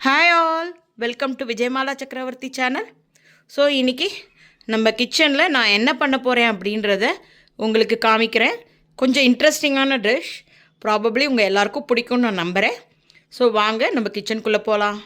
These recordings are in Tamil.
Hi all welcome to Vijayamala Chakravarthy channel so இன்றைக்கி நம்ம கிச்சனில் நான் என்ன பண்ண போகிறேன் அப்படின்றத உங்களுக்கு காமிக்கிறேன். கொஞ்சம் இன்ட்ரெஸ்டிங்கான டிஷ் ப்ராபப்ளி உங்கள் எல்லாருக்கும் பிடிக்கும்னு நான் நம்புகிறேன் ஸோ வாங்க நம்ம கிச்சனுக்குள்ளே போகலாம்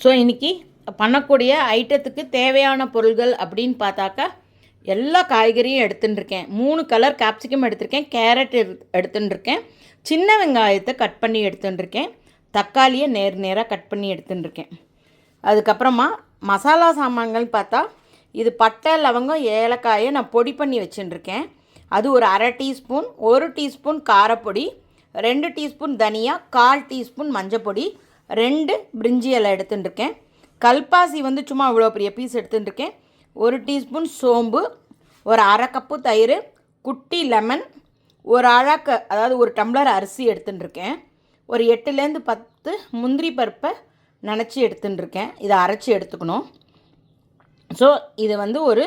ஸோ இன்றைக்கி பண்ணக்கூடிய ஐட்டத்துக்கு தேவையான பொருள்கள் அப்படின்னு பார்த்தாக்கா எல்லா காய்கறியும் எடுத்துட்டுருக்கேன் மூணு கலர் கேப்சிகம் எடுத்திருக்கேன் கேரட் எடுத்துன்னு இருக்கேன் சின்ன வெங்காயத்தை கட் பண்ணி எடுத்துன்னு இருக்கேன் தக்காளியை நேர் நேராக கட் பண்ணி எடுத்துட்டுருக்கேன் அதுக்கப்புறமா மசாலா சாமான்கள் பார்த்தா இது பட்டை லவங்கம் ஏலக்காயை நான் பொடி பண்ணி வச்சுட்டுருக்கேன் அது ஒரு அரை டீஸ்பூன் ஒரு டீஸ்பூன் காரப்பொடி ரெண்டு டீஸ்பூன் தனியா கால் டீஸ்பூன் மஞ்சப்பொடி ரெண்டு பிரிஞ்சி இலை எடுத்துட்டுருக்கேன். கல்பாசி வந்து சும்மா இவ்வளோ பெரிய பீஸ் எடுத்துட்டுருக்கேன். ஒரு டீஸ்பூன் சோம்பு ஒரு அரை கப்பு தயிர் குட்டி லெமன் ஒரு அழாக்க அதாவது ஒரு டம்ளர் அரிசி எடுத்துட்டுருக்கேன். ஒரு எட்டுலேருந்து பத்து முந்திரி பருப்பை நனைச்சி எடுத்துட்டுருக்கேன். இதை அரைச்சி எடுத்துக்கணும். ஸோ இது வந்து ஒரு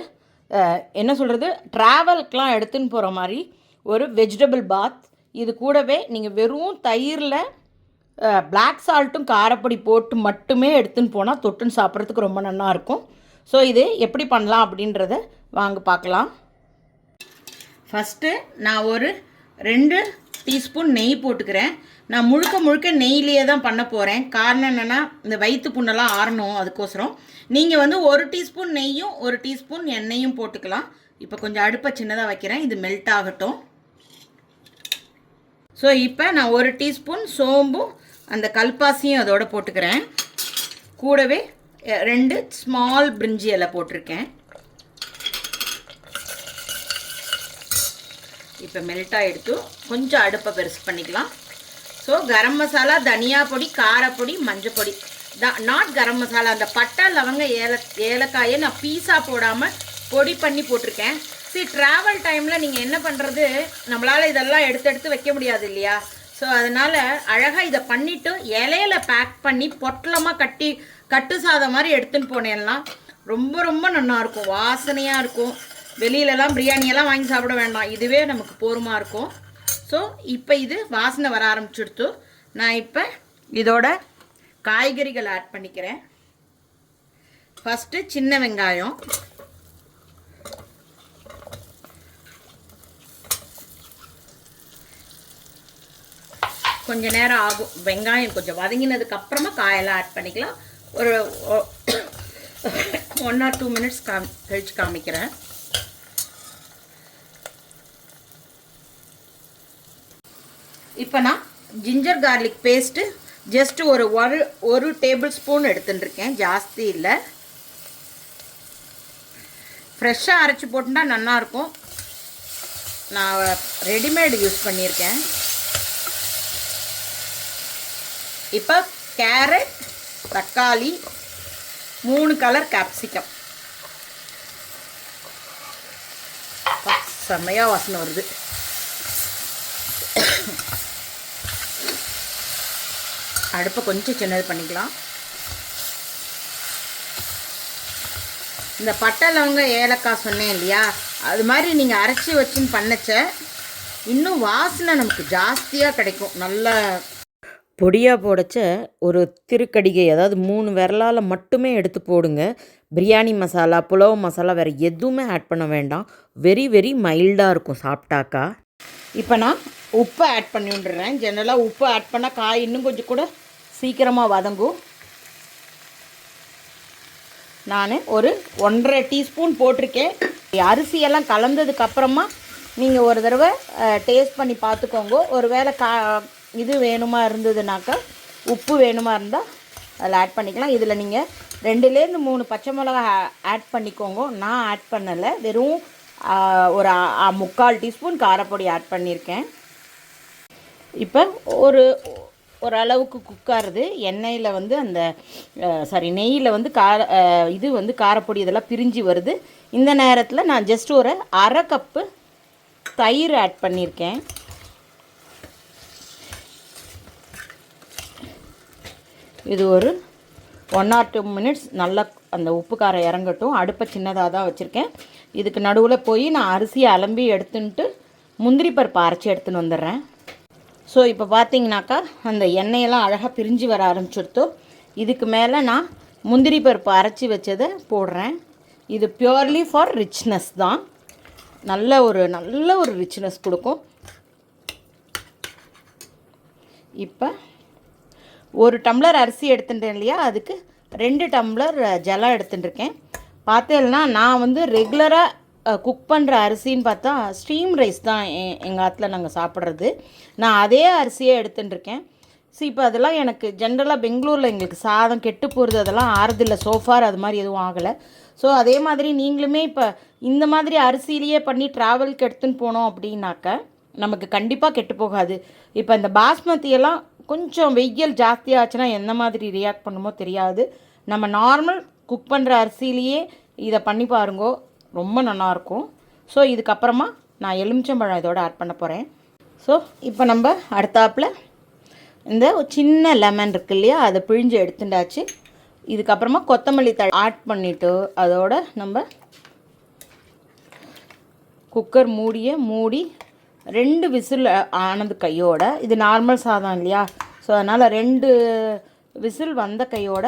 என்ன சொல்கிறது ட்ராவல்க்கெலாம் எடுத்துன்னு போகிற மாதிரி ஒரு வெஜிடபிள் பாத் இது கூடவே நீங்கள் வெறும் தயிரில் பிளாக் சால்ட்டும் காரப்பொடி போட்டு மட்டுமே எடுத்துன்னு போனால் தொட்டுன்னு சாப்பிட்றதுக்கு ரொம்ப நல்லா இருக்கும். ஸோ இது எப்படி பண்ணலாம் அப்படின்றத வாங்க பார்க்கலாம். ஃபஸ்ட்டு நான் ஒரு ரெண்டு டீஸ்பூன் நெய் போட்டுக்கிறேன். நான் முழுக்க முழுக்க நெய்லேயே தான் பண்ண போகிறேன் காரணம் என்னென்னா இந்த வயிற்று புண்ணெல்லாம் ஆறணும் அதுக்கோசரம். நீங்கள் வந்து ஒரு டீஸ்பூன் நெய்யும் ஒரு டீஸ்பூன் எண்ணெயும் போட்டுக்கலாம். இப்போ கொஞ்சம் அடுப்பை சின்னதாக வைக்கிறேன். இது மெல்ட் ஆகட்டும். ஸோ இப்போ நான் ஒரு டீஸ்பூன் சோம்பும் அந்த கல்பாசியும் அதோட போட்டுக்கிறேன். கூடவே ரெண்டு ஸ்மால் பிரிஞ்சி இலை போட்டிருக்கேன். இப்போ மெல்ட் ஆகிடுத்து கொஞ்சம் அடுப்பை பெருசு பண்ணிக்கலாம். ஸோ கரம் மசாலா தனியா பொடி காரப்பொடி மஞ்சள் பொடி. தான் நாட் கரம் மசாலா அந்த பட்டை லவங்க ஏல ஏலக்காயை நான் பீஸா போடாமல் பொடி பண்ணி போட்டிருக்கேன். சரி ட்ராவல் டைமில் நீங்கள் என்ன பண்ணுறது நம்மளால் இதெல்லாம் எடுத்து எடுத்து வைக்க முடியாது இல்லையா? ஸோ அதனால் அழகாக இதை பண்ணிவிட்டு இலையில பேக் பண்ணி பொட்டலமாக கட்டி கட்டு சாதம் மாதிரி எடுத்துன்னு போனேன்னா ரொம்ப ரொம்ப நல்லாயிருக்கும் வாசனையாக இருக்கும். வெளியிலலாம் பிரியாணியெல்லாம் வாங்கி சாப்பிட வேண்டாம். இதுவே நமக்கு போருமா இருக்கும். ஸோ இப்போ இது வாசனை வர ஆரம்பிச்சுடுத்து நான் இப்போ இதோட காய்கறிகள் ஆட் பண்ணிக்கிறேன். ஃபஸ்ட்டு சின்ன வெங்காயம். கொஞ்சம் நேரம் ஆகும். வெங்காயம் கொஞ்சம் வதங்கினதுக்கு அப்புறமா காயெல்லாம் ஆட் பண்ணிக்கலாம். ஒரு ஒன் ஆர் டூ மினிட்ஸ் காமி கழிச்சு காமிக்கிறேன். இப்போ நான் ஜிஞ்சர் கார்லிக் பேஸ்ட்டு ஜஸ்ட் ஒரு ஒரு ஒரு டேபிள் ஸ்பூன் எடுத்துட்டுருக்கேன். ஜாஸ்தி இல்லை. ஃப்ரெஷ்ஷாக அரைச்சி போட்டுட்டா நல்லாயிருக்கும். நான் ரெடிமேடு யூஸ் பண்ணியிருக்கேன். இப்போ கேரட் தக்காளி மூணு கலர் கேப்சிகம் செம்மையாக வாசனை வருது. அடுப்பை கொஞ்சம் சின்னது பண்ணிக்கலாம். இந்த பட்டை லவங்க ஏலக்காய் சொன்னேன் இல்லையா? அது மாதிரி நீங்கள் அரைச்சி வச்சுன்னு பண்ணச்ச இன்னும் வாசனை நமக்கு ஜாஸ்தியாக கிடைக்கும். நல்ல பொடியாக போடச்ச ஒரு திருக்கடிகை அதாவது மூணு விரலால் மட்டுமே எடுத்து போடுங்க. பிரியாணி மசாலா புலவு மசாலா வேறு எதுவுமே ஆட் பண்ண வேண்டாம். வெரி வெரி மைல்டாக இருக்கும் சாப்பிட்டாக்கா. இப்போ நான் உப்பை ஆட் பண்ணி விட்டுறேன். ஜென்ரலாக உப்பு ஆட் பண்ணால் காய் இன்னும் கொஞ்சம் கூட சீக்கிரமாக வதங்கும். நான் ஒரு ஒன்றரை டீஸ்பூன் போட்டிருக்கேன். அரிசியெல்லாம் கலந்ததுக்கப்புறமா நீங்கள் ஒரு தடவை டேஸ்ட் பண்ணி பார்த்துக்கோங்க. ஒரு வேளை கா இது வேணுமா இருந்ததுனாக்கா உப்பு வேணுமா இருந்தால் அதில் ஆட் பண்ணிக்கலாம். இதில் நீங்கள் ரெண்டுலேருந்து மூணு பச்சை மிளகா ஆட் பண்ணிக்கோங்க. நான் ஆட் பண்ணலை. வெறும் ஒரு முக்கால் டீஸ்பூன் காரப்பொடி ஆட் பண்ணியிருக்கேன் இப்போ ஒரு ஒரு அளவுக்கு எண்ணெயில் வந்து அந்த சாரி நெய்யில் வந்து கார இது வந்து காரப்பொடி இதெல்லாம் பிரிஞ்சு வருது. இந்த நேரத்தில் நான் ஜஸ்ட் ஒரு அரை கப்பு தயிர் ஆட் பண்ணியிருக்கேன் இது ஒரு ஒன் ஆர் டூ மினிட்ஸ் நல்லா அந்த உப்பு காரம் இறங்கட்டும். அடுப்பை சின்னதாக தான் வச்சுருக்கேன். இதுக்கு நடுவில் போய் நான் அரிசியை அலம்பி எடுத்துன்ட்டு முந்திரி பருப்பு அரைச்சி எடுத்துன்னு வந்துடுறேன். ஸோ இப்போ பார்த்தீங்கன்னாக்கா அந்த எண்ணெயெல்லாம் அழகாக பிரிஞ்சு வர ஆரம்பிச்சிடுத்தோ. இதுக்கு மேலே நான் முந்திரி பருப்பு அரைச்சி வச்சதை போடுறேன். இது பியூர்லி ஃபார் ரிச்னஸ் தான். நல்ல ஒரு நல்ல ஒரு ரிச்னஸ் கொடுக்கும். இப்போ ஒரு டம்ளர் அரிசி எடுத்துட்டேன் இல்லையா? அதுக்கு ரெண்டு டம்ளர் ஜலம் எடுத்துட்டுருக்கேன். பார்த்தேன்னா நான் வந்து ரெகுலராக குக் பண்ணுற அரிசின்னு பார்த்தா ஸ்டீம் ரைஸ் தான் எங்கள் ஆற்றுல நாங்கள் சாப்பிட்றது. நான் அதே அரிசியே எடுத்துட்டுருக்கேன். ஸோ இப்போ அதெல்லாம் எனக்கு ஜென்ரலாக பெங்களூரில் எங்களுக்கு சாதம் கெட்டு போகிறது அதெல்லாம் ஆறுதில்லை. சோஃபார் அது மாதிரி எதுவும் ஆகலை. ஸோ அதே மாதிரி நீங்களுமே இப்போ இந்த மாதிரி அரிசியிலேயே பண்ணி ட்ராவலுக்கு எடுத்துன்னு போனோம் அப்படின்னாக்க நமக்கு கண்டிப்பாக கெட்டு போகாது. இப்போ இந்த பாஸ்மதியெல்லாம் கொஞ்சம் வெயில் ஜாஸ்தியாச்சுன்னா எந்த மாதிரி ரியாக்ட் பண்ணுமோ தெரியாது. நம்ம நார்மல் குக் பண்ணுற அரிசியிலேயே இதை பண்ணி பாருங்கோ ரொம்ப நல்லாயிருக்கும் ஸோ இதுக்கப்புறமா நான் எலுமிச்சம்பழம் இதோடு ஆட் பண்ண போகிறேன் ஸோ இப்போ நம்ம அடுத்தாப்பில் இந்த ஒரு சின்ன லெமன் இருக்கு இல்லையா அதை பிழிஞ்சு எடுத்துட்டாச்சு. இதுக்கப்புறமா கொத்தமல்லி தழை ஆட் பண்ணிவிட்டு அதோட நம்ம குக்கர் மூடிய மூடி ரெண்டு விசில் ஆனது கையோட. இது நார்மல் சாதம் இல்லையா? ஸோ அதனால் ரெண்டு விசில் வந்த கையோட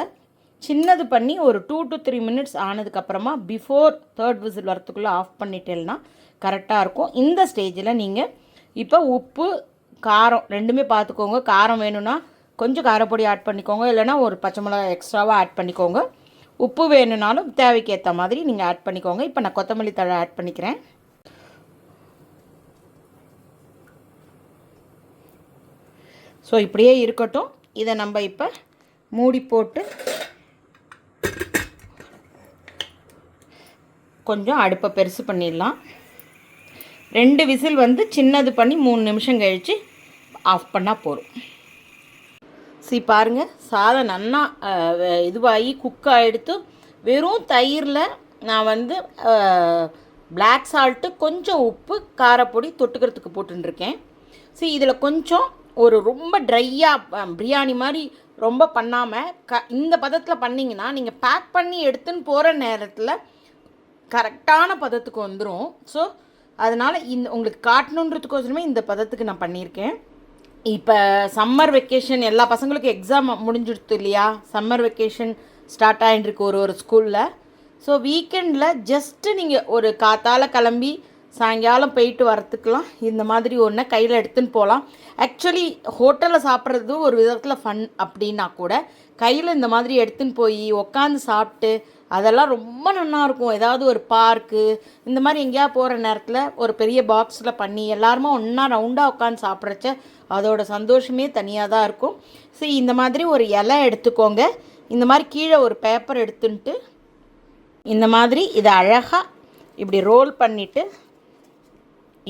சின்னது பண்ணி ஒரு டூ டு த்ரீ மினிட்ஸ் ஆனதுக்கப்புறமா பிஃபோர் தேர்ட் விசில் வரத்துக்குள்ளே ஆஃப் பண்ணிட்டேன்னா கரெக்டாக இருக்கும். இந்த ஸ்டேஜில் நீங்கள் இப்போ உப்பு காரம் ரெண்டுமே பார்த்துக்கோங்க காரம் வேணும்னா கொஞ்சம் காரப்பொடி ஆட் பண்ணிக்கோங்க. இல்லைனா ஒரு பச்சை மிளகா எக்ஸ்ட்ராவாக ஆட் பண்ணிக்கோங்க. உப்பு வேணும்னாலும் தேவைக்கு ஏற்ற மாதிரி நீங்கள் ஆட் பண்ணிக்கோங்க. இப்போ நான் கொத்தமல்லி தழை ஆட் பண்ணிக்கிறேன். ஸோ இப்படியே இருக்கட்டும். இதை நம்ம இப்போ மூடி போட்டு கொஞ்சம் அடுப்பை பெருசு பண்ணிடலாம். ரெண்டு விசில் வந்து சின்னது பண்ணி மூணு நிமிஷம் கழித்து ஆஃப் பண்ணால் போதும். சரி பாருங்கள் சாதம் நன்னா இதுவாகி குக் ஆகிடுத்து வெறும் தயிரில் நான் வந்து பிளாக் சால்ட்டு கொஞ்சம் உப்பு காரப்பொடி தொட்டுக்கிறதுக்கு போட்டுருக்கேன் சரி இதில் கொஞ்சம் ஒரு ரொம்ப ட்ரையாக பிரியாணி மாதிரி ரொம்ப பண்ணாமல் க இந்த பதத்தில் பண்ணிங்கன்னா நீங்கள் பேக் பண்ணி எடுத்துன்னு போகிற நேரத்தில் கரெக்டான பதத்துக்கு வந்துடும் ஸோ அதனால் இந்த உங்களுக்கு காட்டணுன்றதுக்கோசரமே இந்த பதத்துக்கு நான் பண்ணியிருக்கேன். இப்போ சம்மர் வெக்கேஷன் எல்லா பசங்களுக்கும் எக்ஸாம் முடிஞ்சிடுத்து இல்லையா? சம்மர் வெக்கேஷன் ஸ்டார்ட் ஆகிட்டுருக்கு ஒரு ஒரு ஸ்கூலில் ஸோ வீக்கெண்டில் ஜஸ்ட்டு நீங்கள் ஒரு காத்தால் கிளம்பி சாயங்காலம் போயிட்டு வரத்துக்கெலாம் இந்த மாதிரி ஒன்றை கையில் எடுத்துன்னு போகலாம் ஆக்சுவலி ஹோட்டலில் சாப்பிட்றது ஒரு விதத்தில் ஃபன் அப்படின்னா கூட கையில் இந்த மாதிரி எடுத்துன்னு போய் உக்காந்து சாப்பிட்டு அதெல்லாம் ரொம்ப நல்லாயிருக்கும் ஏதாவது ஒரு பார்க்கு இந்த மாதிரி எங்கேயா போகிற நேரத்தில் ஒரு பெரிய பாக்ஸில் பண்ணி எல்லாருமே ஒன்றா ரவுண்டாக உட்காந்து சாப்பிட்றச்ச அதோட சந்தோஷமே தனியாக தான் இருக்கும். சரி இந்த மாதிரி ஒரு இலை எடுத்துக்கோங்க. இந்த மாதிரி கீழே ஒரு பேப்பர் எடுத்துன்ட்டு இந்த மாதிரி இதை அழகாக இப்படி ரோல் பண்ணிவிட்டு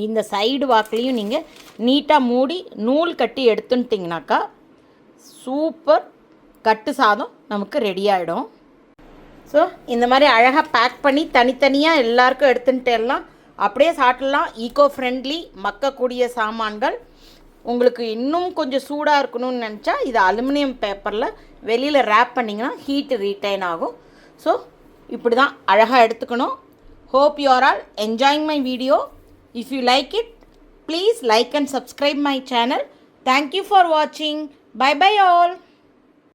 இந்த சைடு வாக்குலேயும் நீங்கள் நீட்டாக மூடி நூல் கட்டி எடுத்துட்டிங்கனாக்கா சூப்பர் கட்டு சாதம் நமக்கு ரெடி ஆகிடும் ஸோ இந்த மாதிரி அழகாக பேக் பண்ணி தனித்தனியாக எல்லாருக்கும் எடுத்துன்ட்டு எல்லாம் அப்படியே சாப்பிட்லாம். ஈகோ ஃப்ரெண்ட்லி மக்கக்கூடிய சாமான்கள். உங்களுக்கு இன்னும் கொஞ்சம் சூடாக இருக்கணும்னு நினச்சா இது அலுமினியம் பேப்பரில் வெளியில் ரேப் பண்ணிங்கன்னா ஹீட்டு ரீட்டைன் ஆகும். ஸோ இப்படி தான் அழகாக எடுத்துக்கணும். Hope you are all enjoying my video If you like it, please like and subscribe my channel. Thank you for watching. Bye bye all.